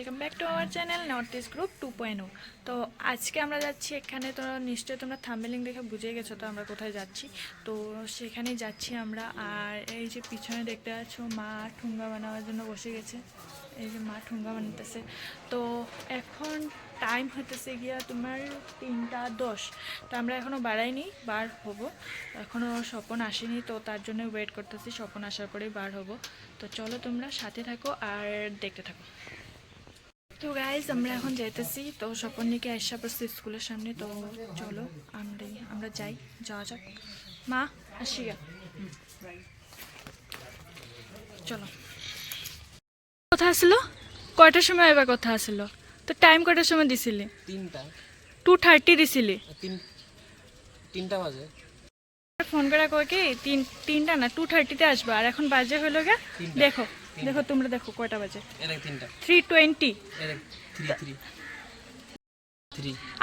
Welcome back to our channel north east group two point তো আজকে আমরা যাচ্ছি এখানে, তো নিশ্চয়ই তোমরা থাম্বেলিং দেখে বুঝে গেছো তো আমরা কোথায় যাচ্ছি। তো সেখানেই যাচ্ছি আমরা, আর এই যে পিছনে দেখতে পাচ্ছ, মা ঠুঙ্গা বানাবার জন্য বসে গেছে। এই যে মা ঠুঙ্গা বানাতেছে তো এখন টাইম হতেছে গিয়া তোমার তিনটা দশ। তো আমরা এখনও বাড়াইনি, বার হব। এখনও স্বপন আসেনি, তো তার জন্য ওয়েট করতেছি, স্বপন আসার পরেই বার হব। তো চলো তোমরা সাথে থাকো আর দেখতে থাকো। তো গাইজ আমরা এখন যাইতেছি। তো স্বপন নিকে আসা পড়ছি স্কুলের সামনে। তো চলো আমরা আমরা যাই। যাওয়া যাক। মা আসি চলো। কথা আসলো? কয়টার সময় এবার কথা আসলো? তো টাইম কয়টার সময় দিছিলি? তিনটা। টু থার্টি দিছিলি? তিন তিনটা বাজে। ফোন করে কয় কি? তিন তিনটা না টু থার্টিতে আসবা। আর এখন বাজে হলো গে? দেখো। দেখো তোমরা দেখো কয়টা বাজে? থ্রি টোয়েন্টি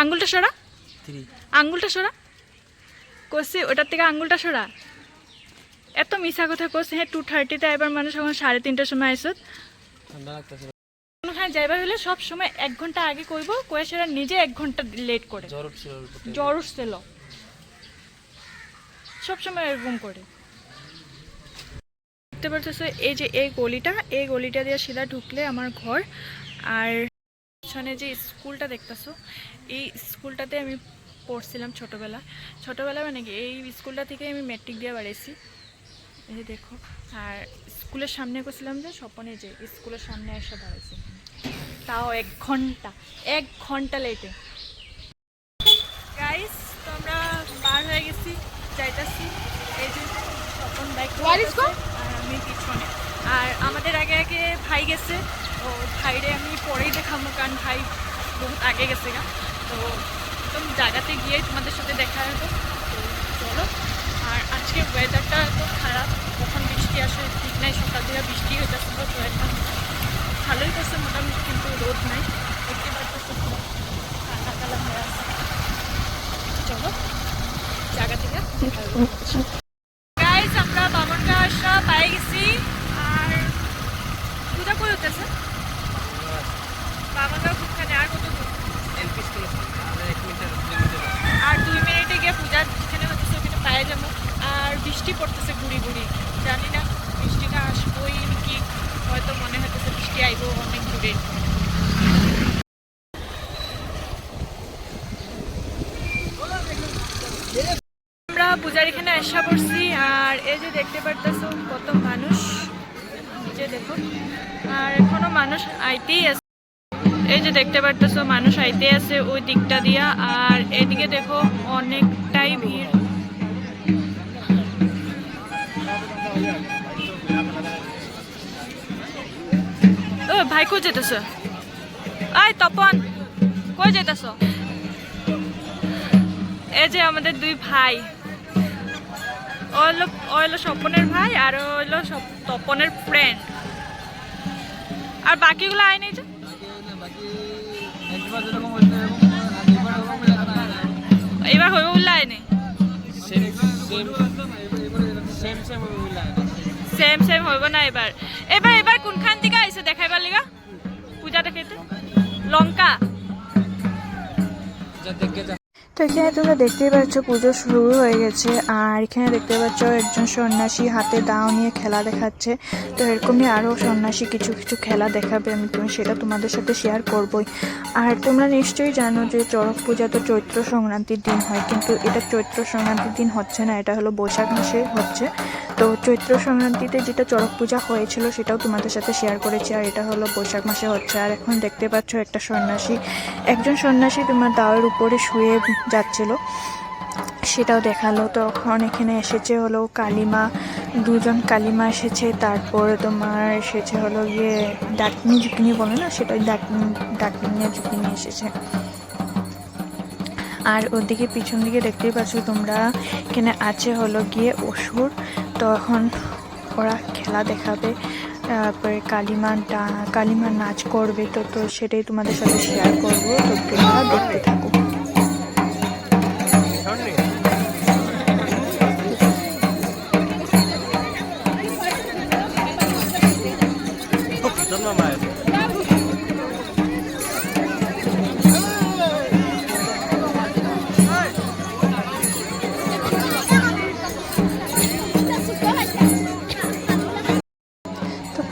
আঙ্গুলটা সরা। আঙ্গুলটা সরা। কষি ওটার থেকে আঙ্গুলটা সরা। এত মিশা কথা কষি হ্যাঁ টু থার্টিতে এবার মানুষ এখন সাড়ে তিনটার সময় আইসত হ্যাঁ যাইবার হলে সব সময় এক ঘণ্টা আগে কইব কয়ে সেটা নিজে এক ঘণ্টা লেট করে। জ্বর উঠছিল। জ্বর উঠছিল। সবসময় এরকম করে। দেখতে পারতেছো এই যে এই গলিটা এই গলিটা দিয়ে সিধা ঢুকলে আমার ঘর। আর পিছনে যে স্কুলটা দেখতেছো এই স্কুলটাতে আমি পড়ছিলাম ছোটবেলা। ছোটবেলা মানে কি এই স্কুলটা থেকে আমি মেট্রিক দিয়ে বাড়িয়েছি এই যে দেখো আর স্কুলের সামনে করছিলাম যে স্বপনে যে স্কুলের সামনে এসে দাঁড়াইছি। তাও এক ঘণ্টা এক ঘণ্টা লেটে গাইস তো আমরা বার হয়ে গেছি যাইতাছি। এই যে স্বপন বাইক আমি পিছনে আর আমাদের আগে আগে ভাই গেছে, তো ভাইরে আমি পরেই দেখাবো, কারণ ভাই বহুত আগে গেছে গা। তো একদম জায়গাতে গিয়ে তোমাদের সাথে দেখা হবে। তো চলো, আর আজকে ওয়েদারটা এত খারাপ, কখন বৃষ্টি আসে ঠিক নাই, সকাল থেকে বৃষ্টি হইতেছিল তো এখন ভালোই করছে, মোটামুটি কিন্তু রোদ নাই। দেখতে পারতেছে কালা কালা হয়ে চলো জায়গা থেকে পাই গেছি আর পূজা করে উঠতেছে বামনটা খুবখানে আর কত। আর দুই মিনিটে গিয়ে পূজা যেখানে হচ্ছে ওখানে পায়ে যাব। আর বৃষ্টি পড়তেছে ঘুরি ঘুরি জানি না বৃষ্টিটা আসবোই কি, হয়তো মনে হতেছে বৃষ্টি আইবো অনেক দূরে আমরা পূজার এখানে আসা পড়ছি আর এই যে দেখতে পারতেছো কত মানুষ। যে দেখো। আর এখনও মানুষ আইতেই আছে। এই যে দেখতে পারতেছো মানুষ আইতে আছে ওই দিকটা দিয়া। আর এদিকে দেখো অনেকটাই ভিড়। ও, ভাই কই যেতেছ আই তপন। কই যেতেছ এই যে আমাদের দুই ভাই। ও হলো ও স্বপনের ভাই আর ও হলো তপনের ফ্রেন্ড আর বাকিগুলো আয় যে। এবার হইব বললে হবে বুঝলা? সেম সেম হইব না এবার। এবার এবার কোনখান থেকে আইছে দেখাইবার লিগা? পূজা দেখাইতে লঙ্কা। তো এখানে তোমরা দেখতেই পাচ্ছ পুজো শুরু হয়ে গেছে, আর এখানে দেখতে পাচ্ছ একজন সন্ন্যাসী হাতে দাও নিয়ে খেলা দেখাচ্ছে। তো এরকমই আরও সন্ন্যাসী কিছু কিছু খেলা দেখাবে, আমি তুমি সেটা তোমাদের সাথে শেয়ার করবই। আর তোমরা নিশ্চয়ই জানো যে চড়ক পূজা তো চৈত্র সংক্রান্তির দিন হয়, কিন্তু এটা চৈত্র সংক্রান্তির দিন হচ্ছে না, এটা হলো বৈশাখ মাসে হচ্ছে। তো চৈত্র সংক্রান্তিতে যেটা চড়ক পূজা হয়েছিল সেটাও তোমাদের সাথে শেয়ার করেছি, আর এটা হলো বৈশাখ মাসে হচ্ছে। আর এখন দেখতে পাচ্ছ একটা সন্ন্যাসী, একজন সন্ন্যাসী তোমার দাওয়ের উপরে শুয়ে যাচ্ছিল, সেটাও দেখাল। তখন এখানে এসেছে হলো কালিমা, দুজন কালিমা এসেছে, তারপর তোমার এসেছে হলো গিয়ে ডাকনি ঝুঁকিনি বলে না, সেটাই ডাকনি ডাকনি ঝুঁকিনি এসেছে। আর ওদিকে পিছন দিকে দেখতেই পাচ্ছ তোমরা এখানে আছে হলো গিয়ে অসুর। তো এখন ওরা খেলা দেখাবে, তারপরে কালিমা কালিমা নাচ করবে, তো তো সেটাই তোমাদের সাথে শেয়ার করব। তো তোমরা দেখতে থাকো। তোর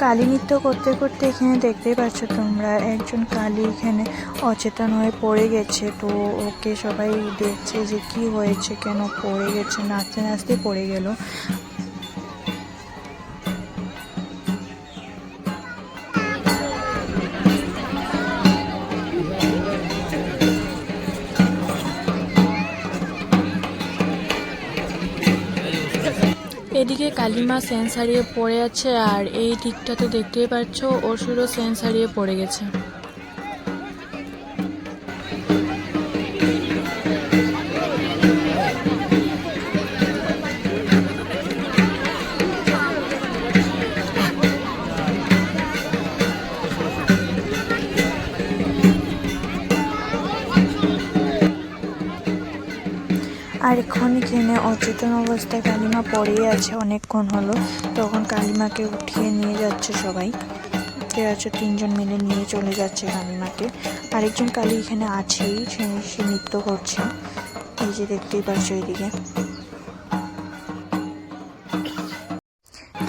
কালী নৃত্য করতে করতে এখানে দেখতেই পাচ্ছ তোমরা একজন কালী এখানে অচেতন হয়ে পড়ে গেছে। তো ওকে সবাই দেখছে যে কি হয়েছে, কেন পড়ে গেছে, নাচতে নাচতে পড়ে গেল। কালিমা সেন্স হারিয়ে পড়ে আছে আর এই দিকটাতে দেখতেই পাচ্ছ, অসুরও সেন্স হারিয়ে পড়ে গেছে। এখন অচেতন অবস্থায় কালিমা পড়েই আছে অনেকক্ষণ হলো। তখন কালিমাকে উঠিয়ে নিয়ে যাচ্ছে সবাই। ঠিক আছে? তিনজন মিলে নিয়ে চলে যাচ্ছে কালিমাকে। আরেকজন কালী এখানে আছেই, সে নৃত্য করছে। এই যে দেখতেই পাচ্ছ এইদিকে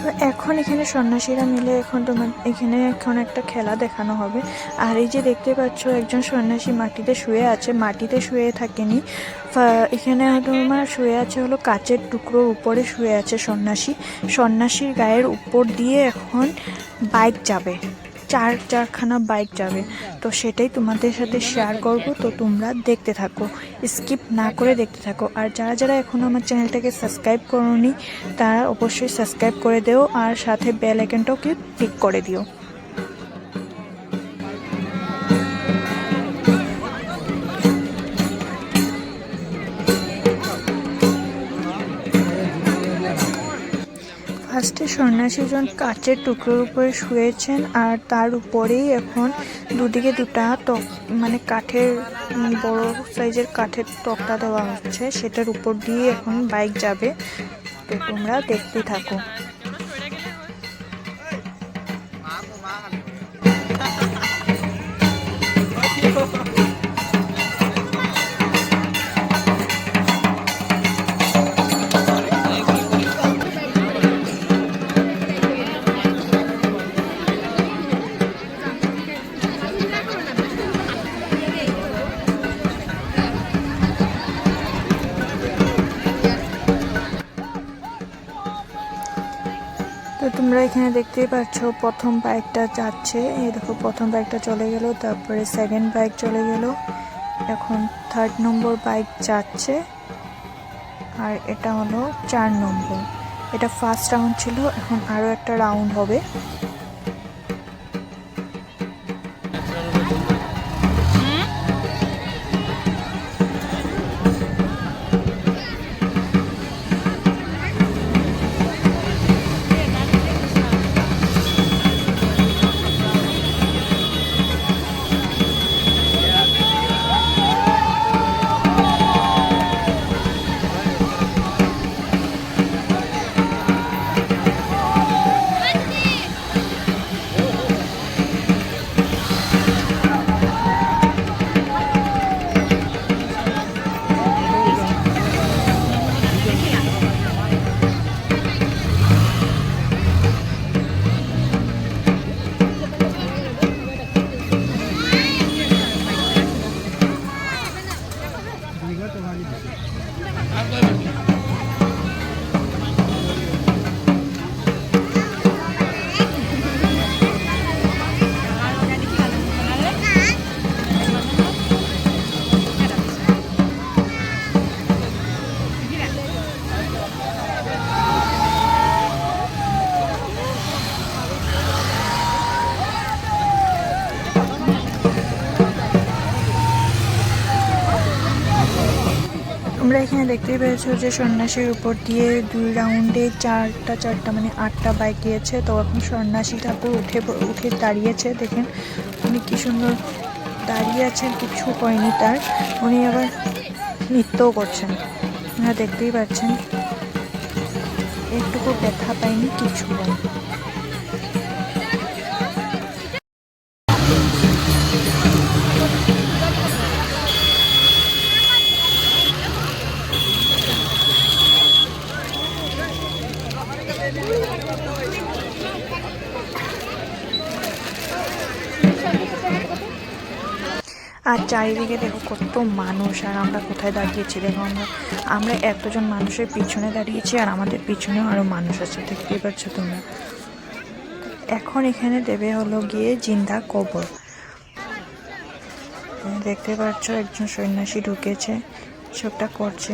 তো এখন এখানে সন্ন্যাসীরা মিলে এখন তোমার এখানে এখন একটা খেলা দেখানো হবে। আর এই যে দেখতে পাচ্ছ, একজন সন্ন্যাসী মাটিতে শুয়ে আছে, মাটিতে শুয়ে থাকেনি। এখানে তোমার শুয়ে আছে হলো কাচের টুকরোর উপরে শুয়ে আছে সন্ন্যাসী। সন্ন্যাসীর গায়ের উপর দিয়ে এখন বাইক যাবে। চার চারখানা বাইক যাবে। তো সেটাই তোমাদের সাথে শেয়ার করব। তো তোমরা দেখতে থাকো। স্কিপ না করে দেখতে থাকো। আর যারা যারা এখনও আমার চ্যানেলটাকে সাবস্ক্রাইব করনি, তারা অবশ্যই সাবস্ক্রাইব করে দিও। আর সাথে বেল আইকনটাও ক্লিক করে দিও। ফার্স্টে সন্ন্যাসীজন কাচের টুকরোর উপরে শুয়েছেন আর তার উপরেই এখন দুদিকে দুটা টক মানে কাঠের বড় সাইজের কাঠের তক্তা দেওয়া হচ্ছে। সেটার উপর দিয়ে এখন বাইক যাবে। তো তোমরা দেখতে থাকো। এখানে দেখতেই পাচ্ছ, প্রথম বাইকটা যাচ্ছে। এই দেখো, প্রথম বাইকটা চলে গেল, তারপরে সেকেন্ড বাইক চলে গেল। এখন থার্ড নম্বর বাইক যাচ্ছে, আর এটা হলো চার নম্বর এটা ফার্স্ট রাউন্ড ছিল, এখন আরও একটা রাউন্ড হবে। এখানে দেখতেই পেয়েছ যে সন্ন্যাসীর উপর দিয়ে দুই রাউন্ডে চারটা চারটা মানে আটটা বাইক গিয়েছে। তো এখন সন্ন্যাসী ঠাকুর উঠে উঠে দাঁড়িয়েছে, দেখেন। উনি কি সুন্দর দাঁড়িয়ে আছেন, কিছু হয়নি তার। উনি আবার নৃত্যও করছেন। আপনারা দেখতেই পাচ্ছেন। একটুকু ব্যথা পাইনি, কিছু হয়নি। আর চারিদিকে দেখো কত মানুষ, আর আমরা কোথায় দাঁড়িয়েছি? দেখো আমরা আমরা এতজন মানুষের পিছনে দাঁড়িয়েছি, আর আমাদের পিছনেও আরও মানুষ আছে। দেখতেই পাচ্ছ তোমরা? এখন এখানে দেবে হলো গিয়ে জিন্দা কবর। দেখতে পাচ্ছ একজন সন্ন্যাসী ঢুকেছে, সবটা করছে।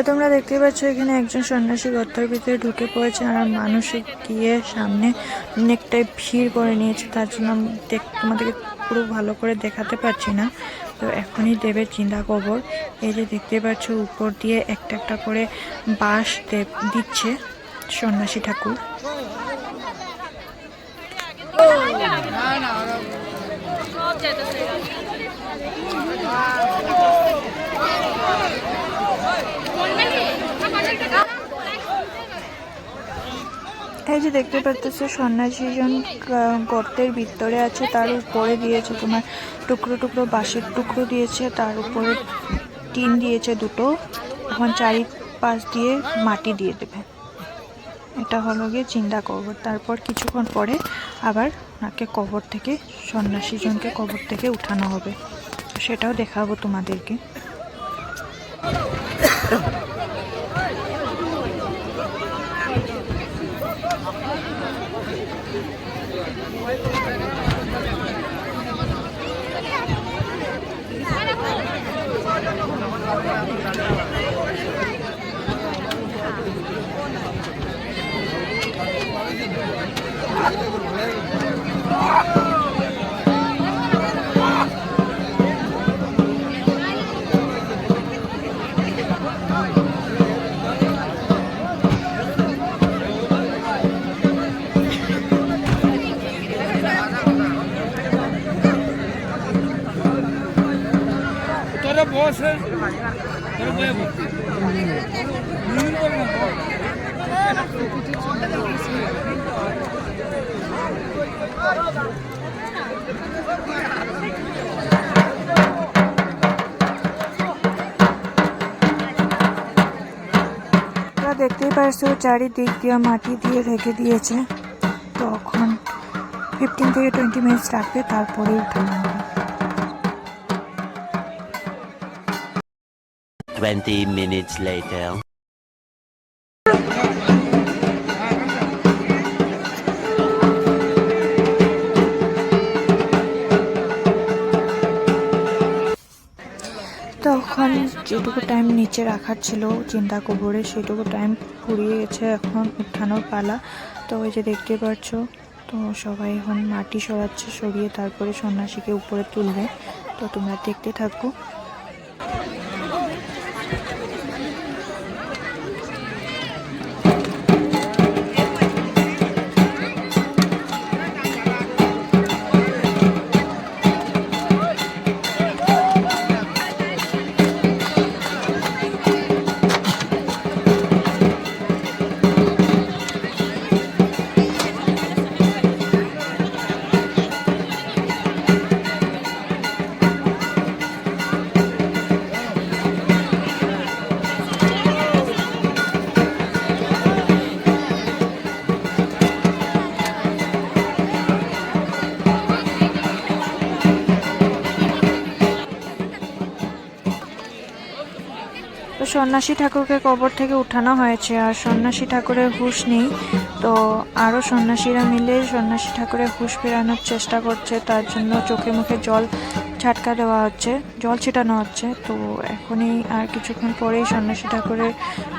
তো তোমরা দেখতে পাচ্ছ, এখানে একজন সন্ন্যাসী গর্তের ভিতরে ঢুকে পড়েছে আর মানুষ গিয়ে সামনে অনেকটাই ভিড় করে নিয়েছে। তার জন্য দেখ তোমাদেরকে পুরো ভালো করে দেখাতে পারছি না। তো এখনই দেবের চিন্তা কবর। এই যে দেখতে পাচ্ছ, উপর দিয়ে একটা একটা করে বাঁশ দিচ্ছে সন্ন্যাসী ঠাকুর। এই যে দেখতে পাচ্ছ সন্ন্যাসীজন গর্তের ভিতরে আছে, তার উপরে দিয়েছে তোমার টুকরো টুকরো, বাঁশের টুকরো দিয়েছে, তার উপরে টিন দিয়েছে দুটো। এখন চারিপাশ দিয়ে মাটি দিয়ে দেবে। এটা হলো গিয়ে চিন্তা কবর। তারপর কিছুক্ষণ পরে আবার ওনাকে কবর থেকে সন্ন্যাসীজনকে কবর থেকে উঠানো হবে। সেটাও দেখাবো তোমাদেরকে। দেখতেই পারছ, চারিদিক দিয়ে মাটি দিয়ে রেখে দিয়েছে। তখন ফিফটিন থেকে টোয়েন্টি মিনিটস রাখবে তারপরে উঠানো হবে 20 minutes later. তখন যেটুকু টাইম নিচে রাখার ছিল, চিন্তা কবরে সেটুকু টাইম ফুরিয়ে গেছে এখন উঠানোর পালা। তো ওই যে দেখতে পাচ্ছ, তো সবাই এখন মাটি সরাচ্ছে, সরিয়ে তারপরে সন্ন্যাসীকে উপরে তুলবে। তো তোমরা দেখতে থাকো। সন্ন্যাসী ঠাকুরকে কবর থেকে উঠানো হয়েছে, আর সন্ন্যাসী ঠাকুরের হুঁশ নেই। তো আরও সন্ন্যাসীরা মিলে সন্ন্যাসী ঠাকুরের হুঁশ ফেরানোর চেষ্টা করছে, তার জন্য চোখে মুখে জল ছাটকা দেওয়া হচ্ছে, জল ছিটানো হচ্ছে। তো এখনই আর কিছুক্ষণ পরেই সন্ন্যাসী ঠাকুরের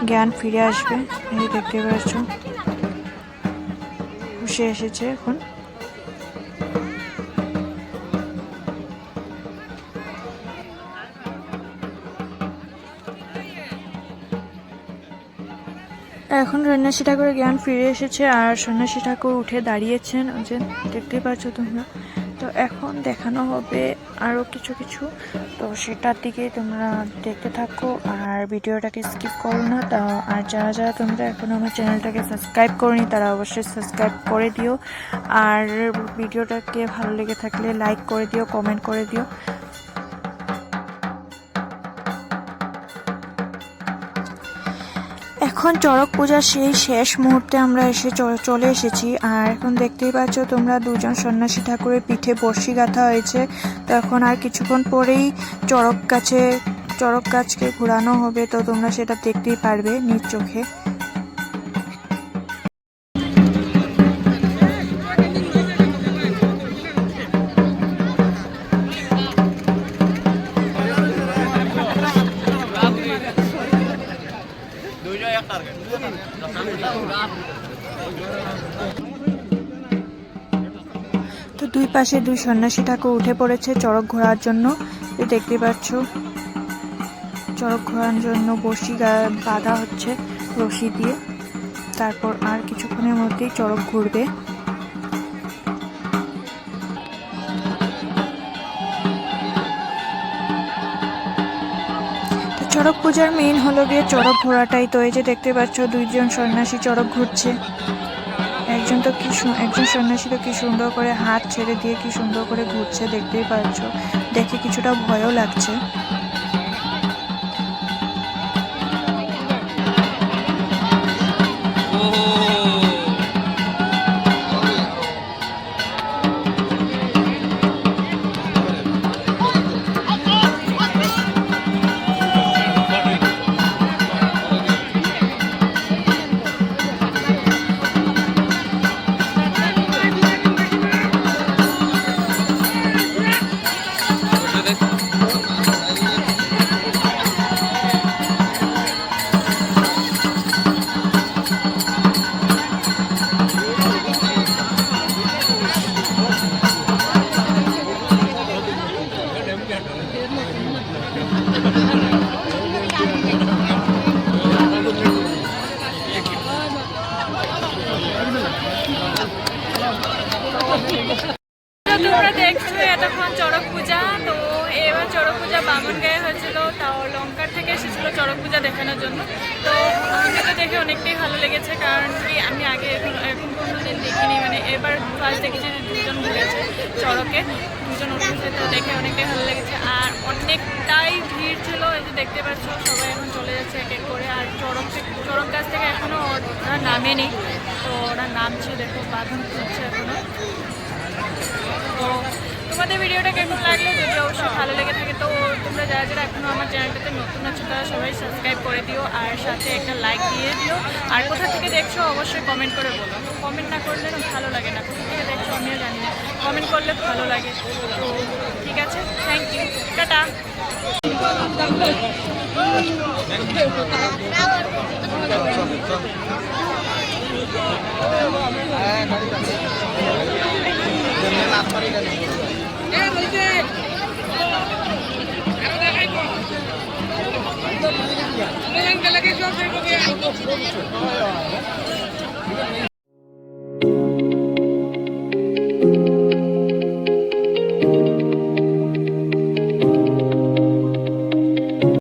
জ্ঞান ফিরে আসবে। এই দেখতে পাচ্ছ। হুঁশে এসেছে এখন। এখন সন্ন্যাসী ঠাকুরের জ্ঞান ফিরে এসেছে আর সন্ন্যাসী ঠাকুর উঠে দাঁড়িয়েছেন। যে দেখতে পাচ্ছ তোমরা। তো এখন দেখানো হবে আরও কিছু কিছু। তো সেটার দিকে তোমরা দেখতে থাকো আর ভিডিওটাকে স্কিপ করো না। তা আর যারা যারা তোমরা এখনও আমার চ্যানেলটাকে সাবস্ক্রাইব করনি, তারা অবশ্যই সাবস্ক্রাইব করে দিও। আর ভিডিওটাকে ভালো লেগে থাকলে লাইক করে দিও কমেন্ট করে দিও। এখন চড়ক পূজার সেই শেষ মুহূর্তে আমরা এসে চলে এসেছি। আর এখন দেখতেই পাচ্ছ তোমরা দুজন সন্ন্যাসী ঠাকুরের পিঠে বর্ষি গাঁথা হয়েছে। তো এখন আর কিছুক্ষণ পরেই চড়ক গাছে, চড়ক গাছকে ঘোরানো হবে, তো তোমরা সেটা দেখতেই পারবে নিজ চোখে। তো দুই পাশে দুই সন্ন্যাসী ঠাকুর উঠে পড়েছে চড়ক ঘোরার জন্য। দেখতে পাচ্ছ, চড়ক ঘোরার জন্য বসি বাঁধা হচ্ছে রশি দিয়ে। তারপর আর কিছুক্ষণের মধ্যেই চড়ক ঘুরবে। চড়ক পূজার মেইন হলো গিয়ে চড়ক ঘোরাটাই তো, এই যে দেখতে পাচ্ছ দুইজন সন্ন্যাসী চড়ক ঘুরছে। একজন তো কি একজন সন্ন্যাসী তো কি সুন্দর করে হাত ছেড়ে দিয়ে কি সুন্দর করে ঘুরছে দেখতেই পাচ্ছ। দেখে কিছুটা ভয়ও লাগছে। লেগেছে কারণ কি, আমি আগে এখন এখন কোনোদিন দেখিনি। মানে এবার ফার্স্ট দেখেছি যে দুজন ঘুরেছে চড়কে, দুজন উঠেছে তো দেখে অনেকটাই ভালো লেগেছে। আর অনেকটাই ভিড় ছিল, এই যে দেখতে পাচ্ছ, সবাই এখন চলে যাচ্ছে এক এক করে। আর চড়ক চড়ক গাছ থেকে এখনও ওরা নামেনি, তো ওরা নামছে, দেখো, বাঁধন খুঁজছে এখনও তো তোমাদের ভিডিওটা কেমন লাগল? যদি অবশ্যই ভালো লেগে থাকে, তো তোমরা যারা যারা এখনও আমার চ্যানেলটাতে নতুন আছো, তারা সবাই সাবস্ক্রাইব করে দিও আর সাথে একটা লাইক দিয়ে দিও। আর কোথা থেকে দেখছ, অবশ্যই কমেন্ট করে বলো। কমেন্ট না করলে না ভালো লাগে না। কোথা থেকে দেখছ, আমিও জানি না। কমেন্ট করলে ভালো লাগে। তো ঠিক আছে থ্যাংক ইউ টাটা। গেলে কি সব